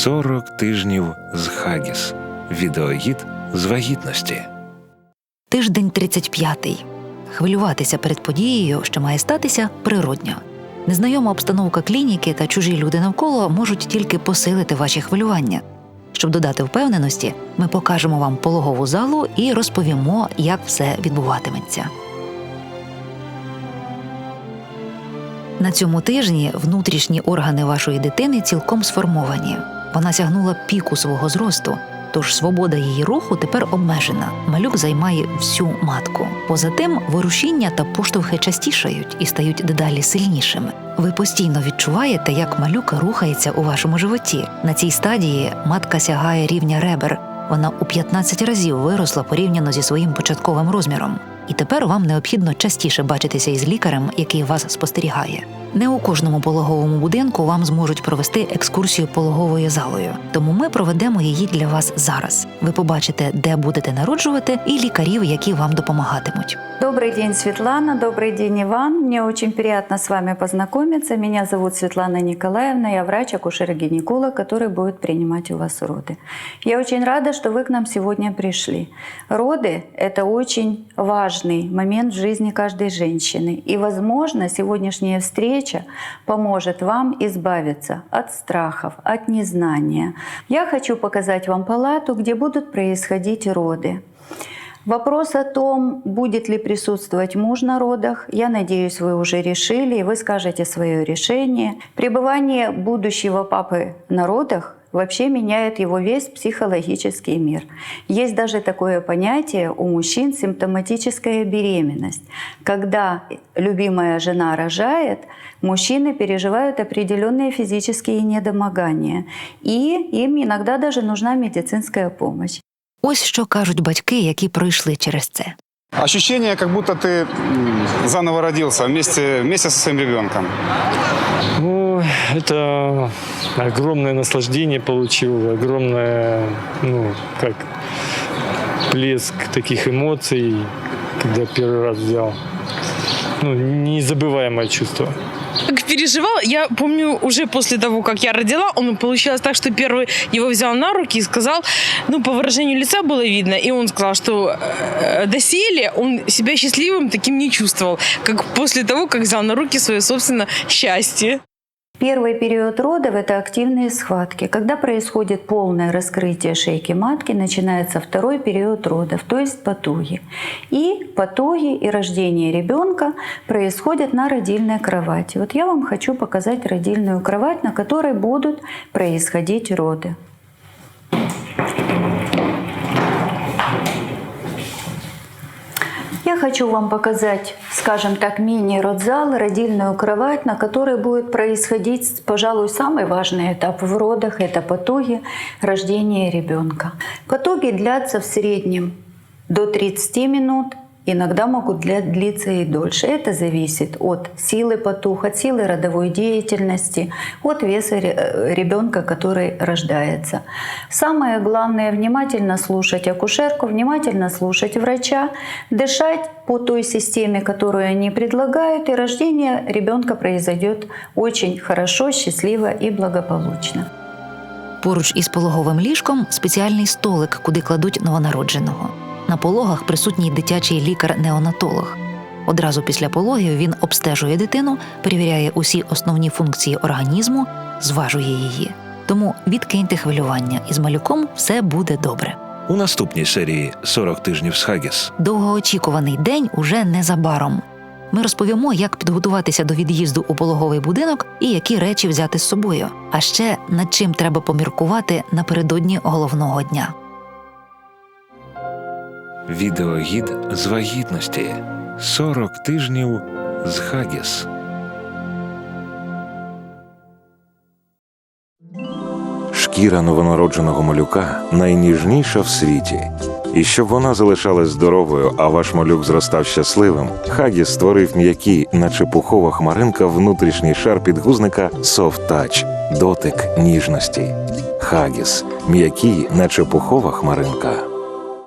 40 тижнів з Хагіс. Відеогід з вагітності. Тиждень 35. Хвилюватися перед подією, що має статися, природньо. Незнайома обстановка клініки та чужі люди навколо можуть тільки посилити ваші хвилювання. Щоб додати впевненості, ми покажемо вам пологову залу і розповімо, як все відбуватиметься. На цьому тижні внутрішні органи вашої дитини цілком сформовані. Вона сягнула піку свого зросту, тож свобода її руху тепер обмежена. Малюк займає всю матку. Поза тим, ворушіння та поштовхи частішають і стають дедалі сильнішими. Ви постійно відчуваєте, як малюк рухається у вашому животі. На цій стадії матка сягає рівня ребер. Вона у 15 разів виросла порівняно зі своїм початковим розміром І тепер вам необхідно частіше бачитися із лікарем, який вас спостерігає. Не у кожному пологовому будинку вам зможуть провести екскурсію пологовою залою, тому ми проведемо її для вас зараз. Ви побачите, де будете народжувати, і лікарів, які вам допомагатимуть. Добрый день, Светлана. Добрый день, Иван. Мне очень приятно с вами познакомиться. Меня зовут Светлана Николаевна. Я врач-акушер-гинеколог, который будет принимать у вас роды. Я очень рада, что вы к нам сегодня пришли. Роды – это очень важный момент в жизни каждой женщины. И, возможно, сегодняшняя встреча поможет вам избавиться от страхов, от незнания. Я хочу показать вам палату, где будут происходить роды. Вопрос о том, будет ли присутствовать муж на родах, я надеюсь, вы уже решили, и вы скажете свое решение. Пребывание будущего папы на родах вообще меняет его весь психологический мир. Есть даже такое понятие у мужчин симптоматическая беременность. Когда любимая жена рожает, мужчины переживают определенные физические недомогания, и им иногда даже нужна медицинская помощь. Ось що кажуть батьки, які пройшли через це. Ощущение, как будто ты заново родился вместе, вместе со своим ребенком. Ну, это огромное наслаждение получил, огромное, ну, как плеск таких эмоций, когда первый раз взял. Ну, незабываемое чувство. Как переживал, я помню уже после того, как я родила, он получилось так, что первый его взял на руки и сказал, ну, по выражению лица было видно, и он сказал, что э, доселе он себя счастливым таким не чувствовал, как после того, как взял на руки свое собственное счастье. Первый период родов – это активные схватки. Когда происходит полное раскрытие шейки матки, начинается второй период родов, то есть потуги. И потуги и рождение ребенка происходят на родильной кровати. Вот я вам хочу показать родильную кровать, на которой будут происходить роды. хочу вам показать, скажем так, мини-родзал, родильную кровать, на которой будет происходить, пожалуй, самый важный этап в родах – это потуги рождения ребенка. Потуги длятся в среднем до 30 минут, иногда могут для- длиться и дольше. Это зависит от силы потух, от силы родовой деятельности, от веса ре- э, ребенка, который рождается. Самое главное – внимательно слушать акушерку, внимательно слушать врача, дышать по той системе, которую они предлагают, и рождение ребенка произойдет очень хорошо, счастливо и благополучно. Поруч із пологовим ліжком спеціальний столик, куди кладуть новонародженого. На пологах присутній дитячий лікар-неонатолог. Одразу після пологів він обстежує дитину, перевіряє усі основні функції організму, зважує її. Тому відкиньте хвилювання, і з малюком все буде добре. У наступній серії 40 тижнів з Хагіс. Довгоочікуваний день уже незабаром. Ми розповімо, як підготуватися до від'їзду у пологовий будинок і які речі взяти з собою. А ще над чим треба поміркувати напередодні головного дня. Відеогід з вагітності. 40 тижнів з Хагіс. Шкіра новонародженого малюка найніжніша в світі. І щоб вона залишалась здоровою, а ваш малюк зростав щасливим, Хагіс створив м'який, наче пухова хмаринка, внутрішній шар підгузника Soft Touch – дотик ніжності. Хагіс м'який, наче пухова хмаринка.